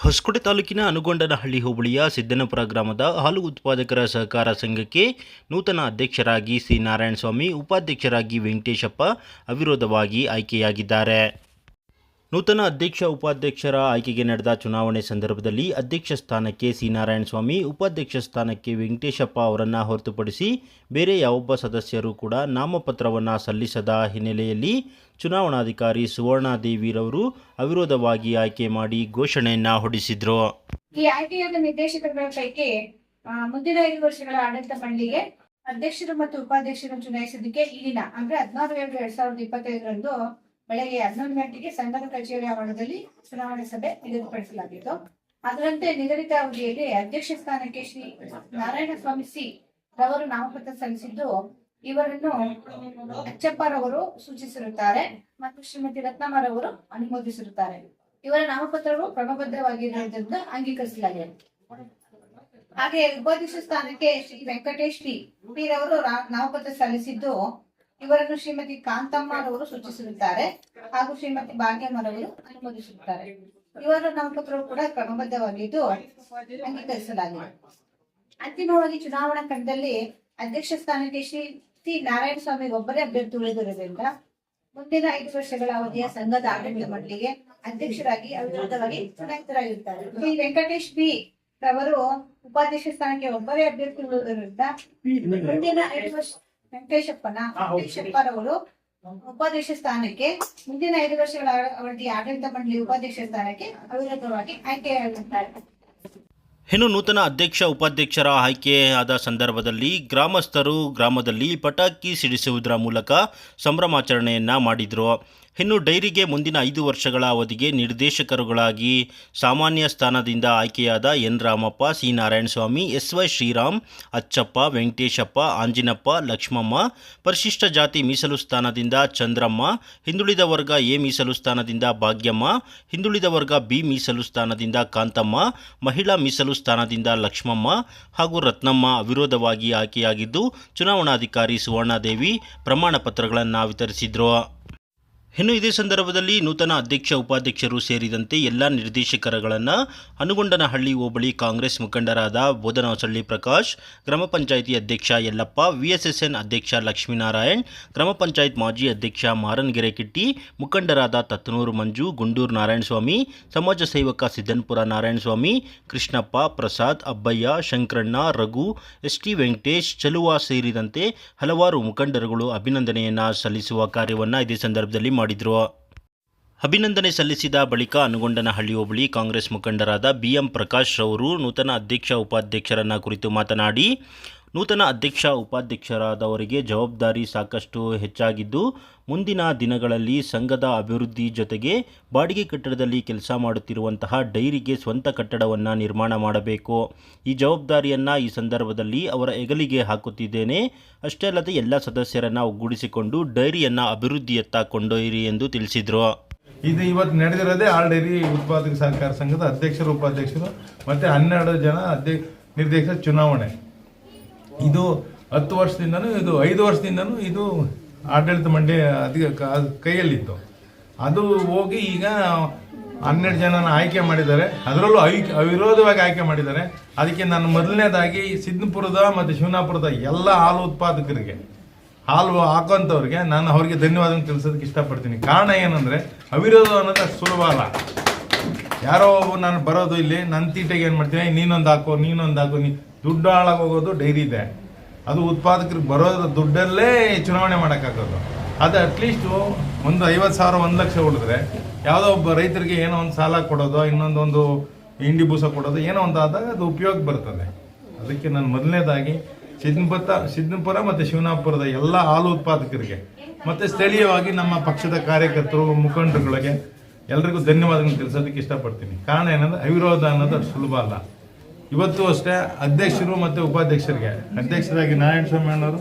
ಹೊಸಕೋಟೆ ತಾಲೂಕಿನ ಅನುಗೊಂಡನಹಳ್ಳಿ ಹೋಬಳಿಯ ಸಿದ್ದನಪುರ ಗ್ರಾಮದ ಹಾಲು ಉತ್ಪಾದಕರ ಸಹಕಾರ ಸಂಘಕ್ಕೆ ನೂತನ ಅಧ್ಯಕ್ಷರಾಗಿ ಸಿ ನಾರಾಯಣಸ್ವಾಮಿ, ಉಪಾಧ್ಯಕ್ಷರಾಗಿ ವೆಂಕಟೇಶಪ್ಪ ಅವಿರೋಧವಾಗಿ ಆಯ್ಕೆಯಾಗಿದ್ದಾರೆ. ನೂತನ ಅಧ್ಯಕ್ಷ ಉಪಾಧ್ಯಕ್ಷರ ಆಯ್ಕೆಗೆ ನಡೆದ ಚುನಾವಣೆ ಸಂದರ್ಭದಲ್ಲಿ ಅಧ್ಯಕ್ಷ ಸ್ಥಾನಕ್ಕೆ ಸಿ. ನಾರಾಯಣಸ್ವಾಮಿ, ಉಪಾಧ್ಯಕ್ಷ ಸ್ಥಾನಕ್ಕೆ ವೆಂಕಟೇಶಪ್ಪ ಅವರನ್ನು ಹೊರತುಪಡಿಸಿ ಬೇರೆ ಯಾವೊಬ್ಬ ಸದಸ್ಯರು ಕೂಡ ನಾಮಪತ್ರವನ್ನು ಸಲ್ಲಿಸದ ಹಿನ್ನೆಲೆಯಲ್ಲಿ ಚುನಾವಣಾಧಿಕಾರಿ ಸುವರ್ಣಾದೇವಿರವರು ಅವಿರೋಧವಾಗಿ ಆಯ್ಕೆ ಮಾಡಿ ಘೋಷಣೆಯನ್ನು ಹೊರಡಿಸಿದ್ರು. ಈ ಆಯ್ಕೆಯಾದ ನಿರ್ದೇಶಕರ ಪೈಕಿ ಮುಂದಿನ ಐದು ವರ್ಷಗಳ ಆಡಳಿತ ಮಂಡಳಿಗೆ ಅಧ್ಯಕ್ಷರು ಮತ್ತು ಉಪಾಧ್ಯಕ್ಷರನ್ನು ಚುನಾಯಿಸೋದಕ್ಕೆ ದಿನ, ಅಂದ್ರೆ ಹದಿನಾರು ಏಳು ಎರಡ್ ಸಾವಿರದ ಇಪ್ಪತ್ತೈದರಂದು ಬೆಳಗ್ಗೆ ಹನ್ನೊಂದು ಗಂಟೆಗೆ ಸಂಘದ ಕಚೇರಿ ಆವರಣದಲ್ಲಿ ಚುನಾವಣೆ ಸಭೆ ನಿಗದಿಪಡಿಸಲಾಗಿತ್ತು. ಅದರಂತೆ ನಿಗದಿತ ಅವಧಿಯಲ್ಲಿ ಅಧ್ಯಕ್ಷ ಸ್ಥಾನಕ್ಕೆ ಶ್ರೀ ನಾರಾಯಣ ಸ್ವಾಮಿ ಸಿ ರವರು ನಾಮಪತ್ರ ಸಲ್ಲಿಸಿದ್ದು ಇವರನ್ನು ಅಚ್ಚಪ್ಪರವರು ಸೂಚಿಸಿರುತ್ತಾರೆ ಮತ್ತು ಶ್ರೀಮತಿ ರತ್ನಮ್ಮರವರು ಅನುಮೋದಿಸಿರುತ್ತಾರೆ. ಇವರ ನಾಮಪತ್ರಗಳು ಕ್ರಮಬದ್ಧವಾಗಿರುವುದರಿಂದ ಅಂಗೀಕರಿಸಲಾಗಿದೆ. ಹಾಗೆ ಉಪಾಧ್ಯಕ್ಷ ಸ್ಥಾನಕ್ಕೆ ಶ್ರೀ ವೆಂಕಟೇಶ್ ಟಿ ಪಿ ರವರು ನಾಮಪತ್ರ ಸಲ್ಲಿಸಿದ್ದು ಇವರನ್ನು ಶ್ರೀಮತಿ ಕಾಂತಮ್ಮರವರು ಸೂಚಿಸಿರುತ್ತಾರೆ ಹಾಗೂ ಶ್ರೀಮತಿ ಭಾಗ್ಯಮ್ಮರವರು ಅನುಮೋದಿಸಿರುತ್ತಾರೆ. ಇವರ ನಾಮಪತ್ರವು ಕೂಡ ಕ್ರಮಬದ್ಧವಾಗಿದ್ದು ಅಂಗೀಕರಿಸಲಾಗಿದೆ. ಅಂತಿಮವಾಗಿ ಚುನಾವಣಾ ಕಣದಲ್ಲಿ ಅಧ್ಯಕ್ಷ ಸ್ಥಾನಕ್ಕೆ ಶ್ರೀ ಟಿ. ನಾರಾಯಣ ಸ್ವಾಮಿ ಒಬ್ಬರೇ ಅಭ್ಯರ್ಥಿ ಉಳಿದಿರುವುದರಿಂದ ಮುಂದಿನ ಐದು ವರ್ಷಗಳ ಅವಧಿಯ ಸಂಘದ ಆಡಳಿತ ಮಂಡಳಿಗೆ ಅಧ್ಯಕ್ಷರಾಗಿ ಅವಿರೋಧವಾಗಿ ಚುನಾಯಿತರಾಗಿರುತ್ತಾರೆ. ಶ್ರೀ ವೆಂಕಟೇಶ್ ಬಿ. ರವರು ಉಪಾಧ್ಯಕ್ಷ ಸ್ಥಾನಕ್ಕೆ ಒಬ್ಬರೇ ಅಭ್ಯರ್ಥಿ ಉಳಿದಿರುವುದರಿಂದ ಮುಂದಿನ ಐದು ವರ್ಷ ವೆಂಕಟೇಶಪ್ಪನ ವೆಂಕಟೇಶಪ್ಪರವರು ಉಪಾಧ್ಯಕ್ಷ ಸ್ಥಾನಕ್ಕೆ ಮುಂದಿನ ಐದು ವರ್ಷಗಳ ಅವಧಿ ಆಡಳಿತ ಮಂಡಳಿ ಉಪಾಧ್ಯಕ್ಷ ಸ್ಥಾನಕ್ಕೆ ಅವಿರೋಧವಾಗಿ ಆಯ್ಕೆಯಾಗುತ್ತಾರೆ ಇನ್ನು ನೂತನ ಅಧ್ಯಕ್ಷ ಉಪಾಧ್ಯಕ್ಷರ ಆಯ್ಕೆಯಾದ ಸಂದರ್ಭದಲ್ಲಿ ಗ್ರಾಮಸ್ಥರು ಗ್ರಾಮದಲ್ಲಿ ಪಟಾಕಿ ಸಿಡಿಸುವುದರ ಮೂಲಕ ಸಂಭ್ರಮಾಚರಣೆಯನ್ನು ಮಾಡಿದರು. ಇನ್ನು ಡೈರಿಗೆ ಮುಂದಿನ ಐದು ವರ್ಷಗಳ ಅವಧಿಗೆ ನಿರ್ದೇಶಕರುಗಳಾಗಿ ಸಾಮಾನ್ಯ ಸ್ಥಾನದಿಂದ ಆಯ್ಕೆಯಾದ N Ramappa, C Narayanaswamy, S Y Sriram, Achappa, Venkateshappa, Anjinappa, Lakshmamma, ಪರಿಶಿಷ್ಟ ಜಾತಿ ಮೀಸಲು ಸ್ಥಾನದಿಂದ ಚಂದ್ರಮ್ಮ, ಹಿಂದುಳಿದ ವರ್ಗ ಎ ಮೀಸಲು ಸ್ಥಾನದಿಂದ ಭಾಗ್ಯಮ್ಮ, ಹಿಂದುಳಿದ ವರ್ಗ ಬಿ ಮೀಸಲು ಸ್ಥಾನದಿಂದ ಕಾಂತಮ್ಮ, ಮಹಿಳಾ ಮೀಸಲು ಸ್ಥಾನದಿಂದ ಲಕ್ಷ್ಮಮ್ಮ ಹಾಗೂ ರತ್ನಮ್ಮ ಅವಿರೋಧವಾಗಿ ಆಯ್ಕೆಯಾಗಿದ್ದು, ಚುನಾವಣಾಧಿಕಾರಿ ಸುವರ್ಣಾದೇವಿ ಪ್ರಮಾಣ ಪತ್ರಗಳನ್ನು ವಿತರಿಸಿದರು. ಇನ್ನು ಇದೇ ಸಂದರ್ಭದಲ್ಲಿ ನೂತನ ಅಧ್ಯಕ್ಷ ಉಪಾಧ್ಯಕ್ಷರು ಸೇರಿದಂತೆ ಎಲ್ಲ ನಿರ್ದೇಶಕರುಗಳನ್ನು ಅನುಗೊಂಡನಹಳ್ಳಿ ಹೋಬಳಿ ಕಾಂಗ್ರೆಸ್ ಮುಖಂಡರಾದ ಬೋಧನಹೊಸಳ್ಳಿ ಪ್ರಕಾಶ್, ಗ್ರಾಮ ಪಂಚಾಯಿತಿ ಅಧ್ಯಕ್ಷ ಯಲ್ಲಪ್ಪ, ವಿಎಸ್ಎಸ್ಎನ್ ಅಧ್ಯಕ್ಷ ಲಕ್ಷ್ಮೀನಾರಾಯಣ್, ಗ್ರಾಮ ಪಂಚಾಯತ್ ಮಾಜಿ ಅಧ್ಯಕ್ಷ ಮಾರನ್ಗೆರೆ ಕಿಟ್ಟಿ, ಮುಖಂಡರಾದ ತತ್ತನೂರು ಮಂಜು, ಗುಂಡೂರು ನಾರಾಯಣಸ್ವಾಮಿ, ಸಮಾಜ ಸೇವಕ ಸಿದ್ದನ್ಪುರ ನಾರಾಯಣಸ್ವಾಮಿ, ಕೃಷ್ಣಪ್ಪ, ಪ್ರಸಾದ್, ಅಬ್ಬಯ್ಯ, ಶಂಕರಣ್ಣ, ರಘು ಎಸ್ ಟಿ ವೆಂಕಟೇಶ್, ಚಲುವಾ ಸೇರಿದಂತೆ ಹಲವಾರು ಮುಖಂಡರುಗಳು ಅಭಿನಂದನೆಯನ್ನು ಸಲ್ಲಿಸುವ ಕಾರ್ಯವನ್ನು ಇದೇ ಸಂದರ್ಭದಲ್ಲಿ ಮಾಡಿದರು. ಅಭಿನಂದನೆ ಸಲ್ಲಿಸಿದ ಬಳಿಕ ಅನುಗೊಂಡನಹಳ್ಳಿ ಹೋಬಳಿ ಕಾಂಗ್ರೆಸ್ ಮುಖಂಡರಾದ ಬಿಎಂ ಪ್ರಕಾಶ್ ರವರು ನೂತನ ಅಧ್ಯಕ್ಷ, ಉಪಾಧ್ಯಕ್ಷರನ್ನ ಕುರಿತು ಮಾತನಾಡಿ ನೂತನ ಅಧ್ಯಕ್ಷ ಉಪಾಧ್ಯಕ್ಷರಾದವರಿಗೆ ಜವಾಬ್ದಾರಿ ಸಾಕಷ್ಟು ಹೆಚ್ಚಾಗಿದ್ದು, ಮುಂದಿನ ದಿನಗಳಲ್ಲಿ ಸಂಘದ ಅಭಿವೃದ್ಧಿ ಜೊತೆಗೆ ಬಾಡಿಗೆ ಕಟ್ಟಡದಲ್ಲಿ ಕೆಲಸ ಮಾಡುತ್ತಿರುವಂತಹ ಡೈರಿಗೆ ಸ್ವಂತ ಕಟ್ಟಡವನ್ನು ನಿರ್ಮಾಣ ಮಾಡಬೇಕು. ಈ ಜವಾಬ್ದಾರಿಯನ್ನು ಈ ಸಂದರ್ಭದಲ್ಲಿ ಅವರ ಹೆಗಲಿಗೆ ಹಾಕುತ್ತಿದ್ದೇನೆ. ಅಷ್ಟೇ ಅಲ್ಲದೆ ಎಲ್ಲ ಸದಸ್ಯರನ್ನು ಒಗ್ಗೂಡಿಸಿಕೊಂಡು ಡೈರಿಯನ್ನು ಅಭಿವೃದ್ಧಿಯತ್ತ ಕೊಂಡೊಯ್ಯಿರಿ ಎಂದು ತಿಳಿಸಿದರು. ಇದು ಇವತ್ತು ನಡೆದಿರೋದೇ ಆಲ್ ಡೈರಿ ಉತ್ಪಾದಕ ಸಹಕಾರ ಸಂಘದ ಅಧ್ಯಕ್ಷರು, ಉಪಾಧ್ಯಕ್ಷರು ಮತ್ತೆ ಹನ್ನೆರಡು ಜನ ಅಧ್ಯಕ್ಷ ನಿರ್ದೇಶಕ ಚುನಾವಣೆ. ಇದು ಹತ್ತು ವರ್ಷದಿಂದನೂ ಇದು ಐದು ವರ್ಷದಿಂದನೂ ಇದು ಆಡಳಿತ ಮಂಡಳಿ ಅಧಿಕ ಕೈಯಲ್ಲಿತ್ತು. ಅದು ಹೋಗಿ ಈಗ ಹನ್ನೆರಡು ಜನನ ಆಯ್ಕೆ ಮಾಡಿದ್ದಾರೆ. ಅದರಲ್ಲೂ ಐ ಅವಿರೋಧವಾಗಿ ಆಯ್ಕೆ ಮಾಡಿದ್ದಾರೆ. ಅದಕ್ಕೆ ನಾನು ಮೊದಲನೇದಾಗಿ ಸಿದ್ನಪುರದ ಮತ್ತು ಶಿವನಾಪುರದ ಎಲ್ಲ ಹಾಲು ಉತ್ಪಾದಕರಿಗೆ, ಹಾಲು ಹಾಕೋಂಥವ್ರಿಗೆ ನಾನು ಅವ್ರಿಗೆ ಧನ್ಯವಾದ ತಿಳಿಸೋದಕ್ಕೆ ಇಷ್ಟಪಡ್ತೀನಿ. ಕಾರಣ ಏನಂದರೆ ಅವಿರೋಧ ಅನ್ನೋದು ಅಷ್ಟು ಸುಲಭ ಅಲ್ಲ. ಯಾರೋ ಒಬ್ಬ ನಾನು ಬರೋದು ಇಲ್ಲಿ ನನ್ನ ತೀಟೆಗೆ ಏನು ಮಾಡ್ತೀನಿ? ನೀನೊಂದು ಹಾಕೋ ನೀನೊಂದು ಹಾಕೋ, ನೀ ದುಡ್ಡು ಹಾಳಾಗೋಗೋದು ಡೈರಿ ಇದೆ. ಅದು ಉತ್ಪಾದಕರಿಗೆ ಬರೋದು ದುಡ್ಡಲ್ಲೇ ಚುನಾವಣೆ ಮಾಡೋಕ್ಕಾಗೋದು. ಅದು ಅಟ್ಲೀಸ್ಟು ಒಂದು ಐವತ್ತು ಸಾವಿರ, ಒಂದು ಲಕ್ಷ ಉಳಿದ್ರೆ ಯಾವುದೋ ಒಬ್ಬ ರೈತರಿಗೆ ಏನೋ ಒಂದು ಸಾಲ ಕೊಡೋದು, ಇನ್ನೊಂದೊಂದು ಹಿಂಡಿ ಬೂಸ ಕೊಡೋದು, ಏನೋ ಒಂದು ಆದಾಗ ಅದು ಉಪಯೋಗ ಬರ್ತದೆ. ಅದಕ್ಕೆ ನಾನು ಮೊದಲನೇದಾಗಿ ಸಿದ್ನಪುರ ಸಿದ್ನಪುರ ಮತ್ತು ಶಿವನಾಪುರದ ಎಲ್ಲ ಹಾಲು ಉತ್ಪಾದಕರಿಗೆ ಮತ್ತು ಸ್ಥಳೀಯವಾಗಿ ನಮ್ಮ ಪಕ್ಷದ ಕಾರ್ಯಕರ್ತರು, ಮುಖಂಡರುಗಳಿಗೆ ಎಲ್ರಿಗೂ ಧನ್ಯವಾದಗಳನ್ನು ತಿಳಿಸೋದಕ್ಕೆ ಇಷ್ಟಪಡ್ತೀನಿ. ಕಾರಣ ಏನಂದ್ರೆ ಅವಿರೋಧ ಅನ್ನೋದು ಸುಲಭ ಅಲ್ಲ. ಇವತ್ತು ಅಷ್ಟೇ ಅಧ್ಯಕ್ಷರು ಮತ್ತು ಉಪಾಧ್ಯಕ್ಷರಿಗೆ. ಅಧ್ಯಕ್ಷರಾಗಿ ನಾರಾಯಣ ಸ್ವಾಮಿ ಅಣ್ಣವರು,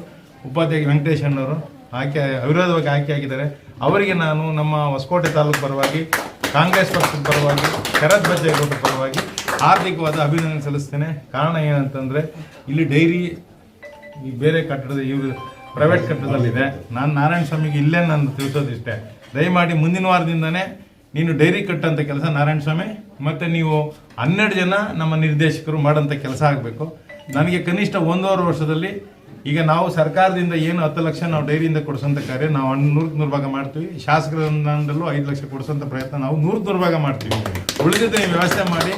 ಉಪಾಧ್ಯಕ್ಷ ವೆಂಕಟೇಶ್ ಅಣ್ಣವರು ಆಯ್ಕೆ ಅವಿರೋಧವಾಗಿ ಆಯ್ಕೆ ಆಗಿದ್ದಾರೆ. ಅವರಿಗೆ ನಾನು ನಮ್ಮ ಹೊಸಕೋಟೆ ತಾಲೂಕು ಪರವಾಗಿ, ಕಾಂಗ್ರೆಸ್ ಪಕ್ಷದ ಪರವಾಗಿ ಶರತ್ ಬಚ್ಚೇಗೌಡರ ಪರವಾಗಿ ಹಾರ್ದಿಕವಾದ ಅಭಿನಂದನೆ ಸಲ್ಲಿಸ್ತೇನೆ. ಕಾರಣ ಏನಂತಂದರೆ ಇಲ್ಲಿ ಡೈರಿ ಈ ಬೇರೆ ಕಟ್ಟಡದ ಇವರು ಪ್ರೈವೇಟ್ ಕಟ್ಟಡದಲ್ಲಿದೆ. ನಾನು ನಾರಾಯಣ ಸ್ವಾಮಿಗೆ ಇಲ್ಲೇ ನಾನು ತಿಳಿಸೋದಿಷ್ಟೇ. ದಯಮಾಡಿ ಮುಂದಿನ ವಾರದಿಂದನೇ ನೀನು ಡೈರಿ ಕಟ್ಟಂತ ಕೆಲಸ ನಾರಾಯಣ ಸ್ವಾಮಿ ಮತ್ತು ನೀವು ಹನ್ನೆರಡು ಜನ ನಮ್ಮ ನಿರ್ದೇಶಕರು ಮಾಡೋಂಥ ಕೆಲಸ ಆಗಬೇಕು. ನನಗೆ ಕನಿಷ್ಠ ಒಂದೂವರೆ ವರ್ಷದಲ್ಲಿ ಈಗ ನಾವು ಸರ್ಕಾರದಿಂದ ಏನು ಹತ್ತು ಲಕ್ಷ ನಾವು ಡೈರಿಯಿಂದ ಕೊಡಿಸೋಂಥ ಕಾರ್ಯ ನಾವು ನೂರಕ್ಕೆ ನೂರು ಭಾಗ ಮಾಡ್ತೀವಿ. ಶಾಸಕರಂದಲ್ಲೂ ಐದು ಲಕ್ಷ ಕೊಡಿಸೋಂಥ ಪ್ರಯತ್ನ ನಾವು ನೂರಕ್ಕೆ ನೂರು ಭಾಗ ಮಾಡ್ತೀವಿ. ಉಳಿದಿದ್ದು ನೀವು ವ್ಯವಸ್ಥೆ ಮಾಡಿ.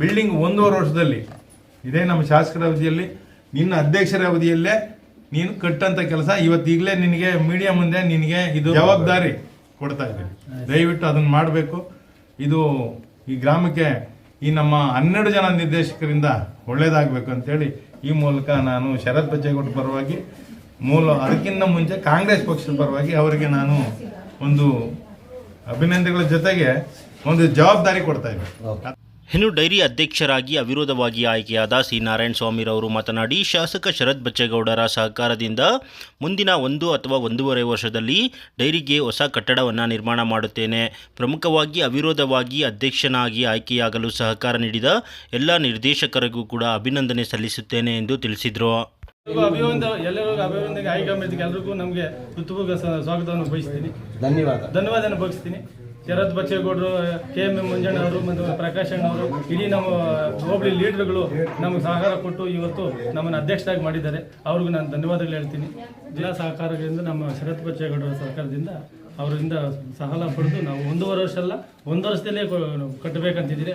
ಬಿಲ್ಡಿಂಗ್ ಒಂದೂವರೆ ವರ್ಷದಲ್ಲಿ ಇದೇ ನಮ್ಮ ಶಾಸಕರ ಅವಧಿಯಲ್ಲಿ ನಿನ್ನ ಅಧ್ಯಕ್ಷರ ಅವಧಿಯಲ್ಲೇ ನೀನು ಕಟ್ಟಂತ ಕೆಲಸ ಇವತ್ತೀಗಲೇ ನಿನಗೆ ಮೀಡಿಯಾ ಮುಂದೆ ನಿನಗೆ ಇದು ಜವಾಬ್ದಾರಿ. ಕೊಡ್ತಾ ಇದ್ದೀನಿ. ದಯವಿಟ್ಟು ಅದನ್ನು ಮಾಡಬೇಕು. ಇದು ಈ ಗ್ರಾಮಕ್ಕೆ ಈ ನಮ್ಮ ಹನ್ನೆರಡು ಜನ ನಿರ್ದೇಶಕರಿಂದ ಒಳ್ಳೇದಾಗಬೇಕು ಅಂತೇಳಿ ಈ ಮೂಲಕ ನಾನು ಶರತ್ ಬಚ್ಚೇಗೌಡ ಪರವಾಗಿ ಮೂಲ ಅದಕ್ಕಿಂತ ಮುಂಚೆ ಕಾಂಗ್ರೆಸ್ ಪಕ್ಷದ ಪರವಾಗಿ ಅವರಿಗೆ ನಾನು ಒಂದು ಅಭಿನಂದನೆಗಳ ಜೊತೆಗೆ ಒಂದು ಜವಾಬ್ದಾರಿ ಕೊಡ್ತಾ ಇದ್ದೀನಿ. ಇನ್ನು ಡೈರಿ ಅಧ್ಯಕ್ಷರಾಗಿ ಅವಿರೋಧವಾಗಿ ಆಯ್ಕೆಯಾದ ಸಿ ನಾರಾಯಣ ಸ್ವಾಮಿರವರು ಮಾತನಾಡಿ ಶಾಸಕ ಶರತ್ ಬಚ್ಚೇಗೌಡರ ಸಹಕಾರದಿಂದ ಮುಂದಿನ ಒಂದು ಅಥವಾ ಒಂದೂವರೆ ವರ್ಷದಲ್ಲಿ ಡೈರಿಗೆ ಹೊಸ ಕಟ್ಟಡವನ್ನು ನಿರ್ಮಾಣ ಮಾಡುತ್ತೇನೆ. ಪ್ರಮುಖವಾಗಿ ಅವಿರೋಧವಾಗಿ ಅಧ್ಯಕ್ಷನಾಗಿ ಆಯ್ಕೆಯಾಗಲು ಸಹಕಾರ ನೀಡಿದ ಎಲ್ಲ ನಿರ್ದೇಶಕರಿಗೂ ಕೂಡ ಅಭಿನಂದನೆ ಸಲ್ಲಿಸುತ್ತೇನೆ ಎಂದು ತಿಳಿಸಿದರು. ಎಲ್ಲರಿಗೂ ಅಭಿವಂದ ಎಲ್ಲರಿಗೂ ಅಭಿನಂದನೆ ಆಯ್ಕೆ ಮಾಡಿದ್ದಕ್ಕೆ ಎಲ್ರಿಗೂ ನಮಗೆ ಸ್ವಾಗತವನ್ನು ಬಯಸ್ತೀನಿ. ಧನ್ಯವಾದ. ಧನ್ಯವಾದನ ಬಯಸ್ತೀನಿ ಶರತ್ ಬಚ್ಚೇಗೌಡರು, ಕೆ ಎಂ ಎಂ ಮಂಜಣ್ಣ ಅವರು ಮತ್ತು ಪ್ರಕಾಶ್ ಅವರು, ಇಡೀ ನಮ್ಮ ಹೋಬಳಿ ಲೀಡರ್ಗಳು ನಮಗೆ ಸಹಕಾರ ಕೊಟ್ಟು ಇವತ್ತು ನಮ್ಮನ್ನು ಅಧ್ಯಕ್ಷರಾಗಿ ಮಾಡಿದ್ದಾರೆ. ಅವ್ರಿಗೂ ನಾನು ಧನ್ಯವಾದಗಳು ಹೇಳ್ತೀನಿ. ಜಿಲ್ಲಾ ಸಹಕಾರದಿಂದ ನಮ್ಮ ಶರತ್ ಬಚ್ಚೇಗೌಡರ ಸರ್ಕಾರದಿಂದ ಅವರಿಂದ ಸಹಲ ಪಡೆದು ನಾವು ಒಂದೂವರೆ ವರ್ಷ ಅಲ್ಲ, ಒಂದು ವರ್ಷದಲ್ಲೇ ಕಟ್ಟಬೇಕಂತಿದ್ದೀರಿ.